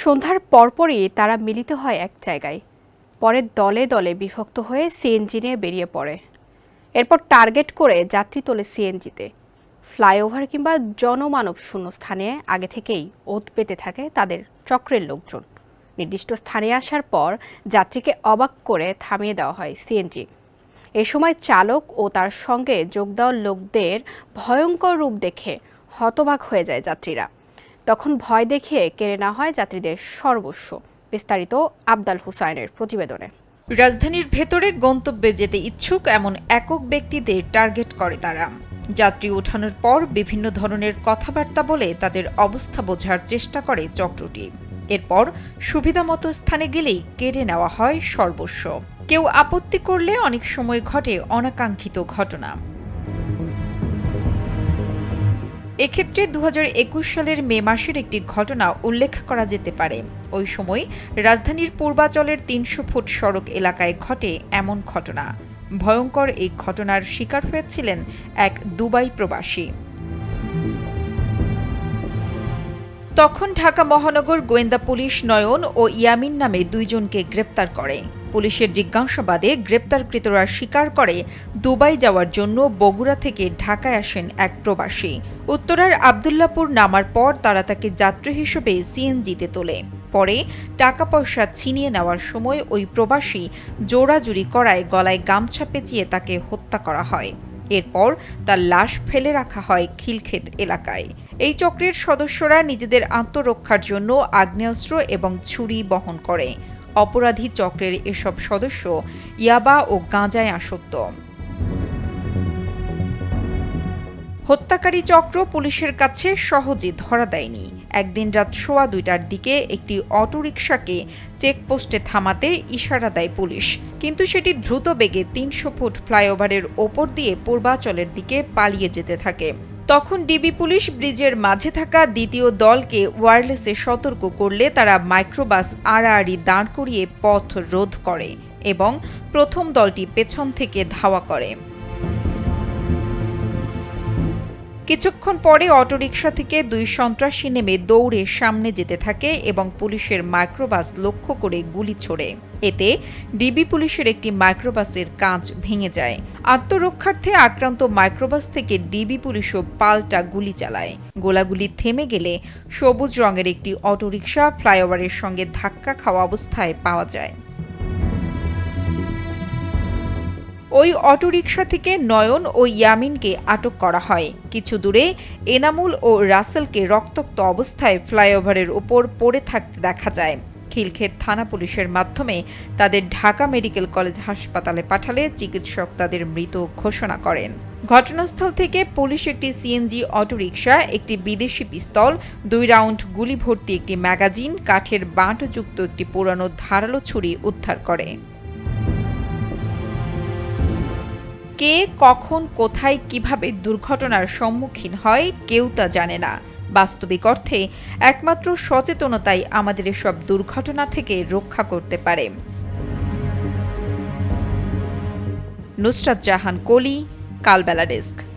সন্ধ্যার পরপরই তারা মিলিত হয় এক জায়গায়। পরে দলে দলে বিভক্ত হয়ে সিএনজি নিয়ে বেরিয়ে পড়ে। এরপর টার্গেট করে যাত্রী তোলে সিএনজিতে। ফ্লাইওভার কিংবা জনমানব শূন্য স্থানে আগে থেকেই ওত পেতে থাকে তাদের চক্রের লোকজন। নির্দিষ্ট স্থানে আসার পর যাত্রীকে অবাক করে থামিয়ে দেওয়া হয় সিএনজি। এ সময় চালক ও তার সঙ্গে যোগ দেওয়া লোকদের ভয়ঙ্কর রূপ দেখে হতবাক হয়ে যায় যাত্রীরা। তখন ভয় দেখিয়ে কেড়ে নেওয়া হয় যাত্রীদের সর্বস্ব, বিস্তারিত আবদাল হুসাইনের প্রতিবেদনে। রাজধানীর ভেতরে গন্তব্যে যেতে ইচ্ছুক এমন একক ব্যক্তিদের টার্গেট করে তারা। যাত্রী ওঠানোর পর বিভিন্ন ধরনের কথাবার্তা বলে তাদের অবস্থা বোঝার চেষ্টা করে চক্রটি। এরপর সুবিধামতো স্থানে গেলেই কেড়ে নেওয়া হয় সর্বস্ব। কেউ আপত্তি করলে অনেক সময় ঘটে অনাকাঙ্ক্ষিত ঘটনা। এক্ষেত্রে দু হাজার একুশ সালের মে মাসের একটি ঘটনা উল্লেখ করা যেতে পারে। ওই সময় রাজধানীর পূর্বাচলের তিনশো ফুট সড়ক এলাকায় ঘটে এমন ঘটনা। ভয়ঙ্কর এই ঘটনার শিকার হয়েছিলেন এক দুবাই প্রবাসী। তখন ঢাকা মহানগর গোয়েন্দা পুলিশ নয়ন ও ইয়ামিন নামে দুইজনকে গ্রেপ্তার করে। পুলিশের জিজ্ঞাসাবাদে গ্রেপ্তারকৃতরা স্বীকার করে দুবাই যাওয়ার জন্য বগুড়া থেকে ঢাকায় আসেন এক প্রবাসী। উত্তরার আবদুল্লাপুর নামার পর তারা তাকে যাত্রী হিসেবে সিএনজিতে তোলে। পরে টাকা পয়সা ছিনিয়ে নেওয়ার সময় ওই প্রবাসী জোড়াজুড়ি করায় গলায় গামছা পেঁচিয়ে তাকে হত্যা করা হয়। এরপর তার লাশ ফেলে রাখা হয় খিলক্ষেত এলাকায়। এই চক্রের সদস্যরা নিজেদের আত্মরক্ষার জন্য আগ্নেয়াস্ত্র এবং ছুরি বহন করে। অপরাধী চক্রের এসব সদস্য ইয়াবা ও গাঁজায় আসক্ত। হত্যাকারী চক্র পুলিশের কাছে সহজে ধরা দেয়নি। একদিন রাত সোয়া দুইটার দিকে একটি অটোরিকশাকে চেকপোস্টে থামাতে ইশারা দেয় পুলিশ। কিন্তু সেটি দ্রুত বেগে তিনশো ফুট ফ্লাইওভারের ওপর দিয়ে পূর্বাচলের দিকে পালিয়ে যেতে থাকে। তখন ডিবি পুলিশ ব্রিজের মাঝে থাকা দ্বিতীয় দলকে ওয়্যারলেসে সতর্ক করলে তারা মাইক্রোবাস আড়াআড়ি দাঁড় করিয়ে পথ রোধ করে এবং প্রথম দলটি পেছন থেকে ধাওয়া করে। কিছুক্ষণ পরে অটোরিকশা থেকে দুই সন্ত্রাসী নেমে দৌড়ে সামনে যেতে থাকে এবং পুলিশের মাইক্রোবাস লক্ষ্য করে গুলি ছোড়ে। এতে ডিবি পুলিশের একটি মাইক্রোবাসের কাঁচ ভেঙে যায়। আত্মরক্ষার্থে আক্রান্ত মাইক্রোবাস থেকে ডিবি পুলিশও পাল্টা গুলি চালায়। গোলাগুলি থেমে গেলে সবুজ রঙের একটি অটোরিকশা ফ্লাইওভারের সঙ্গে ধাক্কা খাওয়া অবস্থায় পাওয়া যায়। ওই অটোরিকশা থেকে নয়ন ও ইয়ামিনকে আটক করা হয়। কিছু দূরে এনামুল ও রাসেলকে রক্তাক্ত অবস্থায় ফ্লাইওভারের ওপর পড়ে থাকতে দেখা যায়। খিলক্ষেত থানা পুলিশের মাধ্যমে তাদের ঢাকা মেডিকেল কলেজ হাসপাতালে পাঠালে চিকিৎসক তাদের মৃত ঘোষণা করেন। ঘটনাস্থল থেকে পুলিশ একটি সিএনজি অটোরিকশা, একটি বিদেশি পিস্তল, দুই রাউন্ড গুলি ভর্তি একটি ম্যাগাজিন, কাঠের বাঁটযুক্ত একটি পুরানো ধারালো ছুরি উদ্ধার করে। কে, কখন, কোথায়, কীভাবে দুর্ঘটনার সম্মুখীন হয়, কেউ তা জানে না। বাস্তবিক অর্থে, একমাত্র সচেতনতাই আমাদের এসব দুর্ঘটনা থেকে রক্ষা করতে পারে। নুসরাত জাহান, কলি, কালবেলা ডেস্ক।